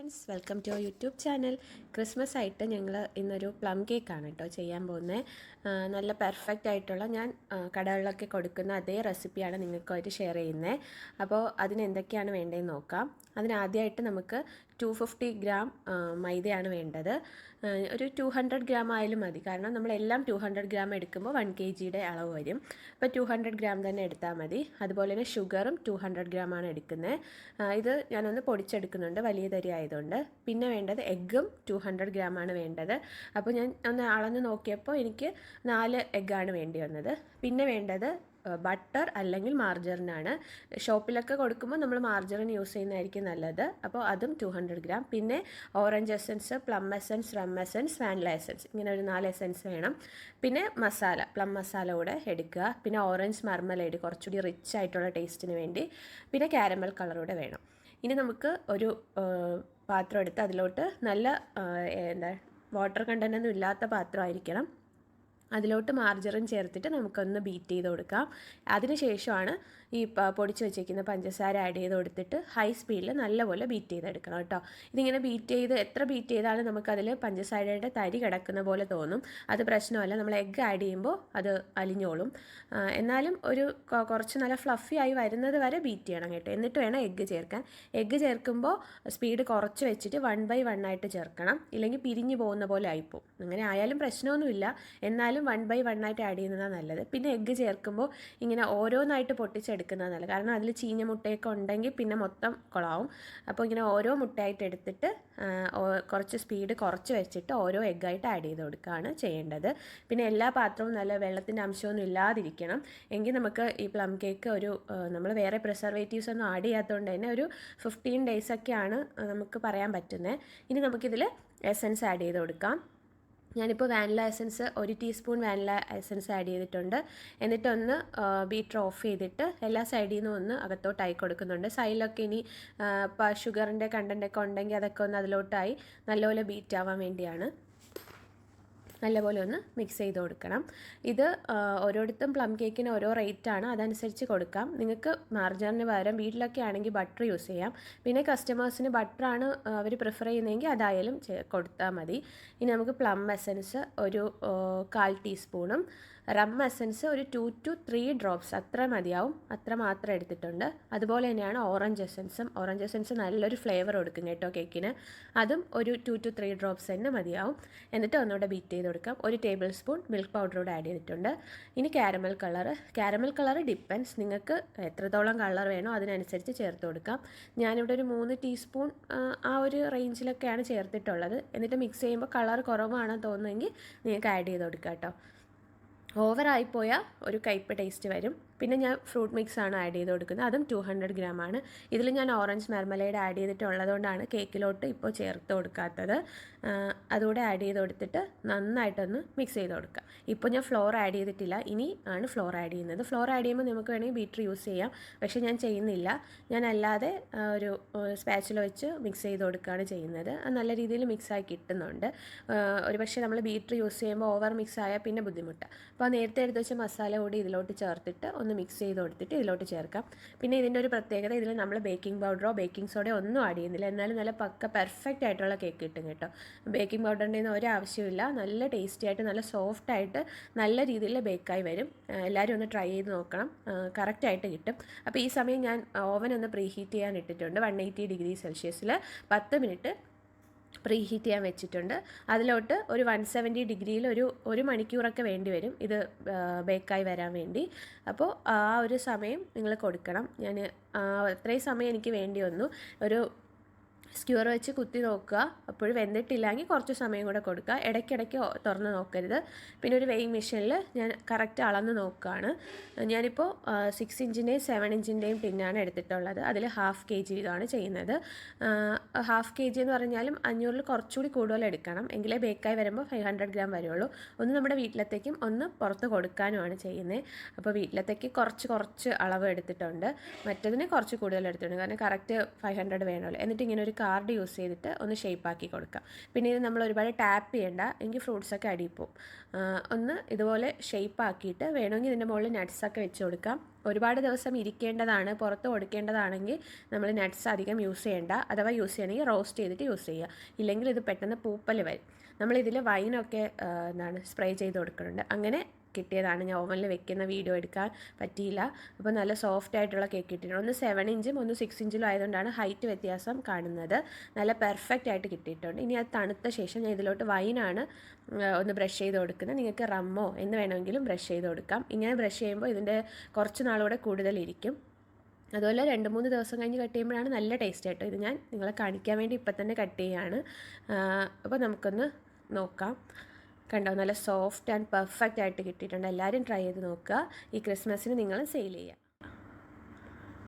Friends welcome to YouTube channel Christmas ആയിട്ട് ഞങ്ങൾ ഇന്നൊരു പ്ലം കേക്കാണ് കേട്ടോ ചെയ്യാൻ പോകുന്നത് നല്ല പെർഫെക്റ്റ് ആയിട്ടുള്ള ഞാൻ കടകളിലൊക്കെ കൊടുക്കുന്ന അതേ റെസിപ്പിയാണ് നിങ്ങൾക്ക് നിങ്ങൾക്കായിട്ട് ഷെയർ ചെയ്യുന്നത് അപ്പോൾ അതിന് എന്തൊക്കെയാണ് വേണ്ടതെന്ന് നോക്കാം. അതിനാദ്യമായിട്ട് നമുക്ക് ടു ഫിഫ്റ്റി ഗ്രാം മൈദയാണ് വേണ്ടത്. ഒരു ടു ഹൺഡ്രഡ് ഗ്രാം ആയാലും മതി. കാരണം നമ്മളെല്ലാം ടു ഹൺഡ്രഡ് ഗ്രാം എടുക്കുമ്പോൾ വൺ കെ ജിയുടെ അളവ് വരും. അപ്പോൾ ടു ഹൺഡ്രഡ് ഗ്രാം തന്നെ എടുത്താൽ മതി. അതുപോലെ തന്നെ ഷുഗറും ടു ഹൺഡ്രഡ് ഗ്രാം ആണ് എടുക്കുന്നത് ഇത് ഞാനൊന്ന് പൊടിച്ചെടുക്കുന്നുണ്ട്. വലിയ തരി ആയതുകൊണ്ട് പിന്നെ വേണ്ടത് എഗ്ഗും ടു ഹൺഡ്രഡ് ഗ്രാമാണ് വേണ്ടത്. അപ്പോൾ ഞാൻ ഒന്ന് അളന്ന് നോക്കിയപ്പോൾ എനിക്ക് നാല് എഗ്ഗാണ് വേണ്ടി വന്നത്. പിന്നെ വേണ്ടത് ബട്ടർ അല്ലെങ്കിൽ മാർജറിനാണ്. ഷോപ്പിലൊക്കെ കൊടുക്കുമ്പോൾ നമ്മൾ മാർജറിൻ യൂസ് ചെയ്യുന്നതായിരിക്കും നല്ലത്. അപ്പോൾ അതും ടു ഹൺഡ്രഡ് ഗ്രാം. പിന്നെ orange essence plum essence rum essence vanilla essence. ഇങ്ങനെ ഒരു നാല് എസൻസ് വേണം. പിന്നെ മസാല പ്ലം മസാല കൂടെ എടുക്കുക. പിന്നെ ഓറഞ്ച് മർമലേഡ് കുറച്ചുകൂടി റിച്ച് ആയിട്ടുള്ള ടേസ്റ്റിന് വേണ്ടി. പിന്നെ കാരമൽ കളറൂടെ വേണം. ഇനി നമുക്ക് ഒരു പാത്രം എടുത്ത് അതിലോട്ട് നല്ല എന്താ വാട്ടർ കണ്ടന്റ് ഒന്നും ഇല്ലാത്ത പാത്രമായിരിക്കണം അതിലോട്ട് മാർജറിൻ ചേർത്തിട്ട് നമുക്കൊന്ന് ബീറ്റ് ചെയ്ത് കൊടുക്കാം. അതിനുശേഷമാണ് ഈ പൊടിച്ച് വെച്ചേക്കുന്ന പഞ്ചസാര ആഡ് ചെയ്ത് കൊടുത്തിട്ട് ഹൈ സ്പീഡിൽ നല്ലപോലെ ബീറ്റ് ചെയ്തെടുക്കണം കേട്ടോ. ഇതിങ്ങനെ ബീറ്റ് ചെയ്ത് എത്ര ബീറ്റ് ചെയ്താലും നമുക്കതിൽ പഞ്ചസാരയുടെ തരി കിടക്കുന്ന പോലെ തോന്നും. അത് പ്രശ്നമല്ല. നമ്മൾ എഗ്ഗ് ആഡ് ചെയ്യുമ്പോൾ അത് അലിഞ്ഞോളും. എന്നാലും ഒരു കുറച്ച് നല്ല ഫ്ലഫി ആയി വരുന്നത് വരെ ബീറ്റ് ചെയ്യണം കേട്ടോ. എന്നിട്ട് വേണം എഗ്ഗ് ചേർക്കാൻ. എഗ്ഗ് ചേർക്കുമ്പോൾ സ്പീഡ് കുറച്ച് വെച്ചിട്ട് വൺ ബൈ വൺ ആയിട്ട് ചേർക്കണം. ഇല്ലെങ്കിൽ പിരിഞ്ഞു പോകുന്ന പോലെ ആയിപ്പോവും. അങ്ങനെ ആയാലും പ്രശ്നമൊന്നുമില്ല. എന്നാലും വൺ ബൈ വൺ ആയിട്ട് ആഡ് ചെയ്യുന്നതാണ് നല്ലത്. പിന്നെ എഗ്ഗ് ചേർക്കുമ്പോൾ ഇങ്ങനെ ഓരോന്നായിട്ട് പൊട്ടിച്ചെടുക്കുന്നതാണ് നല്ലത് കാരണം അതിൽ ചീഞ്ഞ മുട്ടയൊക്കെ ഉണ്ടെങ്കിൽ പിന്നെ മൊത്തം കുളമാവും അപ്പോൾ ഇങ്ങനെ ഓരോ മുട്ടയായിട്ട് എടുത്തിട്ട് കുറച്ച് സ്പീഡ് കുറച്ച് വെച്ചിട്ട് ഓരോ എഗ്ഗായിട്ട് ആഡ് ചെയ്ത് കൊടുക്കുകയാണ് ചെയ്യേണ്ടത്. പിന്നെ എല്ലാ പാത്രവും നല്ല വെള്ളത്തിന്റെ അംശമൊന്നും ഇല്ലാതിരിക്കണം. എങ്കിൽ നമുക്ക് ഈ പ്ലം കേക്ക് ഒരു നമ്മൾ വേറെ പ്രിസർവേറ്റീവ്സ് ഒന്നും ആഡ് ചെയ്യാത്തതുകൊണ്ട് തന്നെ ഒരു ഫിഫ്റ്റീൻ ഡേയ്സൊക്കെയാണ് നമുക്ക് പറയാൻ പറ്റുന്നത്. ഇനി നമുക്കിതിൽ എസൻസ് ആഡ് ചെയ്ത് കൊടുക്കാം. ഞാനിപ്പോൾ വാനില എസൻസ് ഒരു ടീസ്പൂൺ വാനില എസൻസ് ആഡ് ചെയ്തിട്ടുണ്ട്. എന്നിട്ടൊന്ന് ബീറ്റർ ഓഫ് ചെയ്തിട്ട് എല്ലാ സൈഡിൽ നിന്നും ഒന്ന് അകത്തോട്ടായി കൊടുക്കുന്നുണ്ട്. സൈഡിലൊക്കെ ഇനി ഷുഗറിന്റെ കണ്ടന്റൊക്കെ ഉണ്ടെങ്കിൽ അതൊക്കെ ഒന്ന് അതിലോട്ടായി നല്ലപോലെ ബീറ്റ് ആവാൻ വേണ്ടിയാണ്. നല്ലപോലെ ഒന്ന് മിക്സ് ചെയ്ത് കൊടുക്കണം. ഇത് ഓരോരുത്തും പ്ലം കേക്കിന് ഓരോ റേറ്റാണ് അതനുസരിച്ച് കൊടുക്കാം. നിങ്ങൾക്ക് മാർജറിന് പകരം വീട്ടിലൊക്കെ ആണെങ്കിൽ ബട്ടർ യൂസ് ചെയ്യാം. പിന്നെ കസ്റ്റമേഴ്സിന് ബട്ടറാണ് അവർ പ്രിഫർ ചെയ്യുന്നതെങ്കിൽ അതായാലും കൊടുത്താൽ മതി. ഇനി നമുക്ക് പ്ലം എസൻസ് ഒരു കാൽ ടീസ്പൂണും റം എസൻസ് ഒരു ടു ടു ത്രീ ഡ്രോപ്സ് അത്ര മതിയാവും. അത്ര മാത്രം എടുത്തിട്ടുണ്ട്. അതുപോലെ തന്നെയാണ് ഓറഞ്ച് എസൻസും ഓറഞ്ച് എസൻസ് നല്ലൊരു ഫ്ലേവർ കൊടുക്കും കേട്ടോ കേക്കിന് അതും ഒരു ടു ടു ത്രീ ഡ്രോപ്സ് തന്നെ മതിയാവും. എന്നിട്ട് ഒന്നുകൂടെ ബീറ്റ് ചെയ്ത് കൊടുക്കാം. ഒരു ടേബിൾ സ്പൂൺ മിൽക്ക് പൗഡർ കൂടെ ആഡ് ചെയ്തിട്ടുണ്ട്. ഇനി caramel colour caramel colour depends നിങ്ങൾക്ക് എത്രത്തോളം കളർ വേണോ അതിനനുസരിച്ച് ചേർത്ത് കൊടുക്കാം. ഞാനിവിടെ ഒരു മൂന്ന് ടീസ്പൂൺ ആ ഒരു റേഞ്ചിലൊക്കെയാണ് ചേർത്തിട്ടുള്ളത്. എന്നിട്ട് മിക്സ് ചെയ്യുമ്പോൾ കളർ കുറവാണെന്ന് തോന്നുമെങ്കിൽ നിങ്ങൾക്ക് ആഡ് ചെയ്ത് കൊടുക്കാം കേട്ടോ. ഓവറായിപ്പോയാൽ ഒരു കയ്പ് ടേസ്റ്റ് വരും. പിന്നെ ഞാൻ ഫ്രൂട്ട് മിക്സ് ആണ് ആഡ് ചെയ്ത് കൊടുക്കുന്നത്. അതും ടു ഹൺഡ്രഡ് ഗ്രാം ആണ്. ഇതിൽ ഞാൻ ഓറഞ്ച് മെർമലൈഡ് ആഡ് ചെയ്തിട്ടുള്ളതുകൊണ്ടാണ് കേക്കിലോട്ട് ഇപ്പോൾ ചേർത്ത് കൊടുക്കാത്തത്. അതുകൂടെ ആഡ് ചെയ്ത് കൊടുത്തിട്ട് നന്നായിട്ടൊന്ന് മിക്സ് ചെയ്ത് കൊടുക്കുക ഇപ്പോൾ ഞാൻ ഫ്ലോർ ആഡ് ചെയ്തിട്ടില്ല. ഇനി ആണ് ഫ്ലോർ ആഡ് ചെയ്യുന്നത്. ഫ്ലോർ ആഡ് ചെയ്യുമ്പോൾ നമുക്ക് വേണമെങ്കിൽ ബീറ്റർ യൂസ് ചെയ്യാം. പക്ഷേ ഞാൻ ചെയ്യുന്നില്ല. ഞാൻ അല്ലാതെ ഒരു സ്പാച്ചിൽ വെച്ച് മിക്സ് ചെയ്ത് കൊടുക്കുകയാണ് ചെയ്യുന്നത്. അത് നല്ല രീതിയിൽ മിക്സായി കിട്ടുന്നുണ്ട്. ഒരു പക്ഷേ നമ്മൾ ബീറ്റർ യൂസ് ചെയ്യുമ്പോൾ ഓവർ മിക്സ് ആയാൽ പിന്നെ ബുദ്ധിമുട്ടാണ്. അപ്പോൾ നേരത്തെ എടുത്ത് വെച്ച മസാല കൂടി ഇതിലോട്ട് ചേർത്തിട്ട് ഒന്ന് മിക്സ് ചെയ്ത് കൊടുത്തിട്ട് ഇതിലോട്ട് ചേർക്കാം. പിന്നെ ഇതിന്റെ ഒരു പ്രത്യേകത ഇതിൽ നമ്മൾ ബേക്കിംഗ് പൗഡറോ ബേക്കിംഗ് സോഡയോ ഒന്നും ആഡ് ചെയ്യുന്നില്ല. എന്നാലും നല്ല പക്ക പെർഫെക്റ്റ് ആയിട്ടുള്ള കേക്ക് കിട്ടും കേട്ടോ. ബേക്കിംഗ് പൗഡറിന്റെ ഒന്നും ഒരാവശ്യമില്ല നല്ല ടേസ്റ്റി ആയിട്ട് നല്ല സോഫ്റ്റ് ആയിട്ട് നല്ല രീതിയിൽ ബേക്കായി വരും. എല്ലാവരും ഒന്ന് ട്രൈ ചെയ്ത് നോക്കണം. കറക്റ്റായിട്ട് കിട്ടും. അപ്പോൾ ഈ സമയം ഞാൻ ഓവൻ ഒന്ന് പ്രീഹീറ്റ് ചെയ്യാൻ ഇട്ടിട്ടുണ്ട്. വൺ എയ്റ്റി ഡിഗ്രി സെൽഷ്യസിൽ പത്ത് മിനിറ്റ് പ്രീ ഹീറ്റ് ചെയ്യാൻ വെച്ചിട്ടുണ്ട്. അതിലോട്ട് ഒരു വൺ സെവന്റി ഡിഗ്രിയിൽ ഒരു ഒരു മണിക്കൂറൊക്കെ വേണ്ടി വരും. ഇത് ബേക്കായി വരാൻ വേണ്ടി. അപ്പോൾ ആ ഒരു സമയം നിങ്ങൾ കൊടുക്കണം. ഞാൻ അത്രയും സമയം എനിക്ക് വേണ്ടി വന്നു. ഒരു സ്ക്യൂർ വെച്ച് കുത്തി നോക്കുക. അപ്പോഴും വെന്തിട്ടില്ലെങ്കിൽ കുറച്ച് സമയം കൂടെ കൊടുക്കുക. ഇടയ്ക്കിടയ്ക്ക് തുറന്ന് നോക്കരുത്. പിന്നെ ഒരു വെയിങ് മെഷീനിൽ ഞാൻ കറക്റ്റ് അളന്ന് നോക്കുകയാണ്. ഞാനിപ്പോൾ സിക്സ് ഇഞ്ചിന്റെയും സെവൻ ഇഞ്ചിന്റെയും പിന്നാണ് എടുത്തിട്ടുള്ളത്. അതിൽ ഹാഫ് കെ ജി ഇതാണ് ചെയ്യുന്നത്. ഹാഫ് കെ ജി എന്ന് പറഞ്ഞാലും അഞ്ഞൂറിൽ കുറച്ചുകൂടി കൂടുതൽ എടുക്കണം. എങ്കിലേ ബേക്കായി വരുമ്പോൾ ഫൈവ് ഹൺഡ്രഡ് ഗ്രാം വരുള്ളൂ. ഒന്ന് നമ്മുടെ വീട്ടിലത്തേക്കും ഒന്ന് പുറത്ത് കൊടുക്കാനുമാണ് ചെയ്യുന്നത്. അപ്പോൾ വീട്ടിലത്തേക്ക് കുറച്ച് കുറച്ച് അളവ് എടുത്തിട്ടുണ്ട്. മറ്റതിന് കുറച്ച് കൂടുതൽ എടുത്തിട്ടുണ്ട്. കാരണം കറക്റ്റ് ഫൈവ് ഹൺഡ്രഡ് വേണമല്ലോ. എന്നിട്ട് ഇങ്ങനെ ഒരു കാർഡ് യൂസ് ചെയ്തിട്ട് ഒന്ന് ഷേപ്പ് ആക്കി കൊടുക്കാം. പിന്നെ ഇത് നമ്മൾ ഒരുപാട് ടാപ്പ് ചെയ്യണ്ട എങ്കിൽ ഫ്രൂട്ട്സൊക്കെ അടിയിൽ പോവും ഒന്ന് ഇതുപോലെ ഷേപ്പ് ആക്കിയിട്ട് വേണമെങ്കിൽ ഇതിന്റെ മുകളിൽ നട്ട്സൊക്കെ വെച്ച് കൊടുക്കാം. ഒരുപാട് ദിവസം ഇരിക്കേണ്ടതാണ് പുറത്ത് കൊടുക്കേണ്ടതാണെങ്കിൽ നമ്മൾ നട്ട്സ് അധികം യൂസ് ചെയ്യേണ്ട. അഥവാ യൂസ് ചെയ്യണമെങ്കിൽ റോസ്റ്റ് ചെയ്തിട്ട് യൂസ് ചെയ്യുക. ഇല്ലെങ്കിൽ ഇത് പെട്ടെന്ന് പൂപ്പൽ വരും. നമ്മളിതിൽ വൈനൊക്കെ എന്താണ് സ്പ്രേ ചെയ്ത് കൊടുക്കുന്നുണ്ട്. അങ്ങനെ കിട്ടിയതാണ്. ഞാൻ ഓവനിൽ വെക്കുന്ന വീഡിയോ എടുക്കാൻ പറ്റിയില്ല. അപ്പോൾ നല്ല സോഫ്റ്റ് ആയിട്ടുള്ള കേക്ക് കിട്ടിയിട്ടുണ്ട്. ഒന്ന് സെവൻ ഇഞ്ചും ഒന്ന് സിക്സ് ഇഞ്ചിലും ആയതുകൊണ്ടാണ് ഹൈറ്റ് വ്യത്യാസം കാണുന്നത്. നല്ല പെർഫെക്റ്റ് ആയിട്ട് കിട്ടിയിട്ടുണ്ട്. ഇനി അത് തണുത്ത ശേഷം ഞാൻ ഇതിലോട്ട് വൈനാണ് ഒന്ന് ബ്രഷ് ചെയ്ത് കൊടുക്കുന്നത്. നിങ്ങൾക്ക് റമ്മോ എന്ന് വേണമെങ്കിലും ബ്രഷ് ചെയ്ത് കൊടുക്കാം. ഇങ്ങനെ ബ്രഷ് ചെയ്യുമ്പോൾ ഇതിന്റെ കുറച്ച് നാളുകൂടെ കൂടുതലിരിക്കും അതുപോലെ രണ്ട് മൂന്ന് ദിവസം കഴിഞ്ഞ് കട്ട് ചെയ്യുമ്പോഴാണ് നല്ല ടേസ്റ്റ് ആയിട്ട് ഇത് ഞാൻ. നിങ്ങളെ കാണിക്കാൻ വേണ്ടി ഇപ്പം തന്നെ കട്ട് ചെയ്യുകയാണ് അപ്പോൾ നമുക്കൊന്ന് നോക്കാം. കണ്ടോ? നല്ല സോഫ്റ്റ് ആൻഡ് പെർഫെക്റ്റ് ആയിട്ട് കിട്ടിയിട്ടുണ്ട്. എല്ലാവരും ട്രൈ ചെയ്ത് നോക്കുക. ഈ ക്രിസ്മസിന് നിങ്ങൾ സെയിൽ ചെയ്യുക.